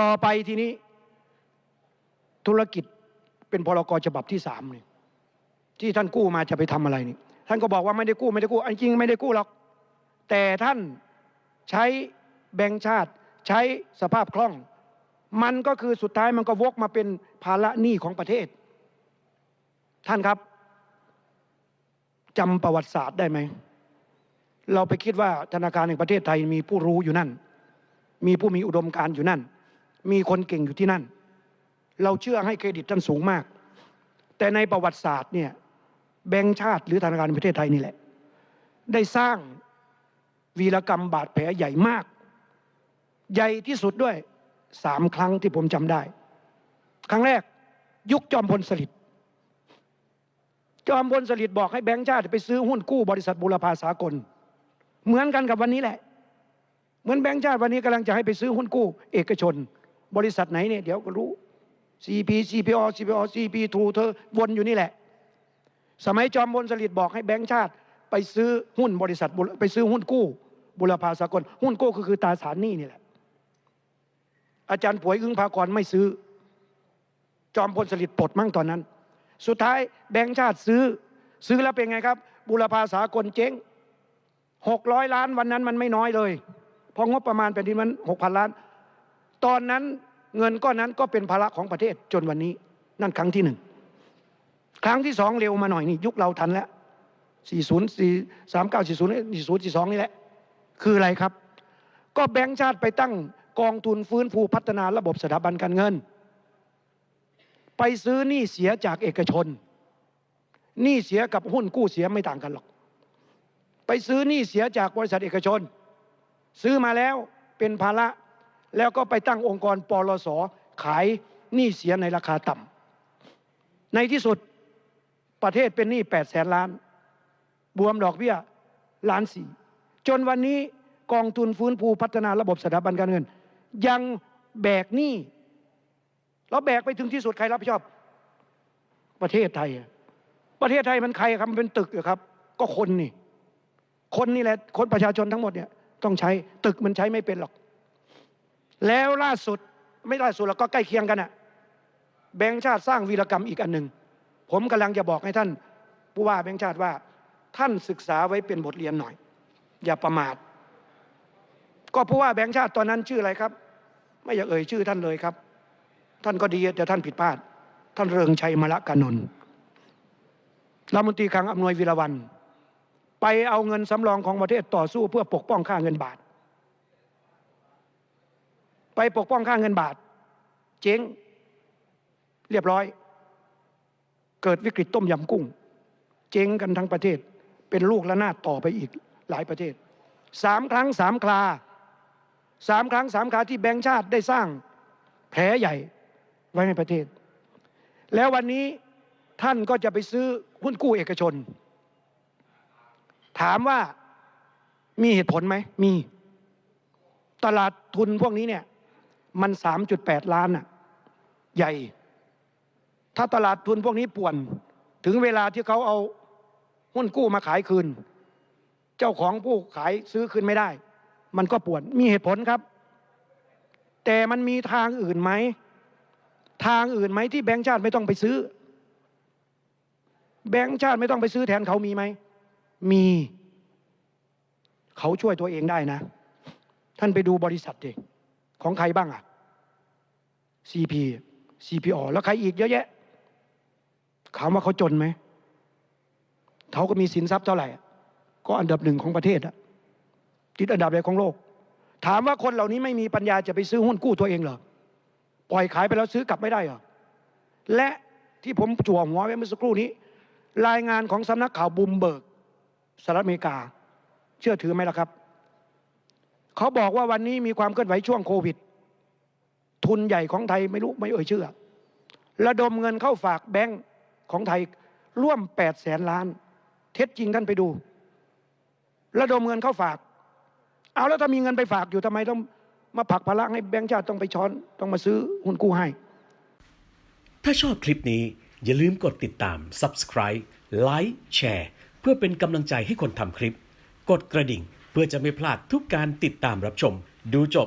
ต่อไปทีนี้ ธุรกิจเป็นพรกฉบับที่สามนี่ที่ท่านกู้มาจะไปทำอะไรนี่ท่านก็บอกว่าไม่ได้กู้ไม่ได้กู้อันจริงไม่ได้กู้หรอก แต่ท่านใช้แบงก์ชาติใช้สภาพคล่อง มันก็คือสุดท้ายมันก็วกมาเป็นภาระหนี้ของประเทศ ท่านครับจำประวัติศาสตร์ได้ไหม เราไปคิดว่าธนาคารแห่งประเทศไทยมีผู้รู้อยู่นั่น มีผู้มีอุดมการณ์อยู่นั่น มีคนเก่งอยู่ที่นั่น เราเชื่อให้เครดิตท่านสูงมาก แต่ในประวัติศาสตร์เนี่ยแบงก์ชาติหรือธนาคารประเทศไทยนี่แหละ ได้สร้างวีรกรรมบาดแผลใหญ่มาก ใหญ่ที่สุดด้วยสามครั้งที่ผมจำได้ ครั้งแรกยุคจอมพลสฤษดิ์จอมพลสฤษดิ์บอกให้แบงก์ชาติไปซื้อหุ้นกู้บริษัทบุรพาสากล เหมือนกันกับวันนี้แหละ เหมือนแบงก์ชาติวันนี้กำลังจะให้ไปซื้อหุ้นกู้ เอกชน บริษัทไหนเนี่ยเดี๋ยวก็รู้ CP CPO CPO CP ทูเธอวนอยู่นี่แหละ สมัยจอมพลสฤษดิ์บอกให้แบงก์ชาติ ไปซื้อหุ้นบริษัทไปซื้อหุ้นกู้ บุรพาสากล หุ้นกู้ก็คือตาสารหนี้นี่แหละ อาจารย์ผวยอึ้งภากรไม่ซื้อ จอมพลสฤษดิ์ปลดมั่งตอนนั้น สุดท้ายแบงก์ชาติซื้อ ซื้อแล้วเป็นไงครับ บุรพาสากลเจ๊งหกร้อยล้านวันนั้นมันไม่น้อยเลยพราะงบประมาณแผ่นดินมันหกพันล้าน ตอนนั้น เงินก้อนนั้นก็เป็นภาระของประเทศจนวันนี้นั่นครั้งที่หนึ่งครั้งที่สองเร็วมาหน่อยนี่ยุคเราทันแล้ว40 4 3 9 40 40 42นี่แหละ คืออะไรครับ ก็แบงก์ชาติไปตั้งกองทุนฟื้นฟูพัฒนาระบบสถาบันการเงิน ไปซื้อหนี้เสียจากเอกชนหนี้เสียกับหุ้นกู้เสียไม่ต่างกันหรอก ไปซื้อหนี้เสียจากบริษัทเอกชน ซื้อมาแล้วเป็นภาระ แล้วก็ไปตั้งองค์กรปลสขายหนี้เสียในราคาต่ำในที่สุดประเทศเป็นหนี้แปดแสนล้าน บวมดอกเบี้ยล้านสี่จนวันนี้กองทุนฟื้นฟูพัฒนาระบบสถาบันการเงิน ยังแบกหนี้เราแบกไปถึงที่สุดใครรับผิดชอบ ประเทศไทยอะประเทศไทยมันใครครับมันเป็นตึกหรอครับ ก็คนนี่ คนนี่แหละคนประชาชนทั้งหมดเนี่ยต้องใช้ตึกมันใช้ไม่เป็นหรอก แล้วล่าสุดไม่ล่าสุดแล้วก็ใกล้เคียงกันอะแบงค์ชาติสร้างวีรกรรมอีกอันหนึ่งผมกำลังจะบอกให้ท่านผู้ว่าแบงค์ชาติว่า ท่านศึกษาไว้เป็นบทเรียนหน่อย อย่าประมาท ก็ผู้ว่าแบงค์ชาติตอนนั้นชื่ออะไรครับ ไม่อยากเอ่ยชื่อท่านเลยครับ ท่านก็ดีแต่ท่านผิดพลาด ท่านเริงชัยมละกานนท์รัฐมนตรีคลังอำนวยวีรวัน ไปเอาเงินสำรองของประเทศต่อสู้เพื่อปกป้องค่าเงินบาท ไปปกป้องค่าเงินบาท เจ๊ง เรียบร้อย เกิดวิกฤตต้มยำกุ้ง เจ๊งกันทั้งประเทศ เป็นลูกระนาดต่อไปอีกหลายประเทศสามครั้งสามคราสามครั้งสามคราที่แบงค์ชาติได้สร้างแผลใหญ่ไว้ในประเทศ แล้ววันนี้ท่านก็จะไปซื้อหุ้นกู้เอกชน ถามว่ามีเหตุผลไหม มี ตลาดทุนพวกนี้เนี่ย มันสามจุดแปดล้านน่ะใหญ่ถ้าตลาดทุนพวกนี้ป่วนถึงเวลาที่เขาเอาหุ้นกู้มาขายคืน เจ้าของผู้ขายซื้อคืนไม่ได้ มันก็ป่วนมีเหตุผลครับ แต่มันมีทางอื่นไหมทางอื่นไหมที่แบงก์ชาติไม่ต้องไปซื้อ แบงก์ชาติไม่ต้องไปซื้อแทนเขามีไหมมี เขาช่วยตัวเองได้นะ ท่านไปดูบริษัทดิ ของใครบ้างอะ CP CPO แล้วใครอีกเยอะแยะถามว่าเขาจนไหมเขาก็มีสินทรัพย์เท่าไหร่ ก็อันดับหนึ่งของประเทศอะติดอันดับใดของโลก ถามว่าคนเหล่านี้ไม่มีปัญญาจะไปซื้อหุ้นกู้ตัวเองเหรอ ปล่อยขายไปแล้วซื้อกลับไม่ได้เหรอ และที่ผมจั่วหัวไว้เมื่อสักครู่นี้ รายงานของสำนักข่าวบูมเบิร์กสหรัฐอเมริกา เชื่อถือไหมล่ะครับ เขาบอกว่าวันนี้มีความเคลื่อนไหวช่วงโควิด ทุนใหญ่ของไทยไม่รู้ไม่เอ่ยชื่อ ระดมเงินเข้าฝากแบงก์ของไทยร่วมแปดแสนล้าน เท็จจริงท่านไปดู ระดมเงินเข้าฝาก เอาแล้วถ้ามีเงินไปฝากอยู่ทำไมต้องมาผักภาระให้แบงก์ชาติต้องไปช้อนต้องมาซื้อหุ้นกู้ให้ ถ้าชอบคลิปนี้อย่าลืมกดติดตาม Subscribe ไลค์แชร์เพื่อเป็นกำลังใจให้คนทำคลิป กดกระดิ่ง เพื่อจะไม่พลาดทุกการติดตามรับชม ดูจบ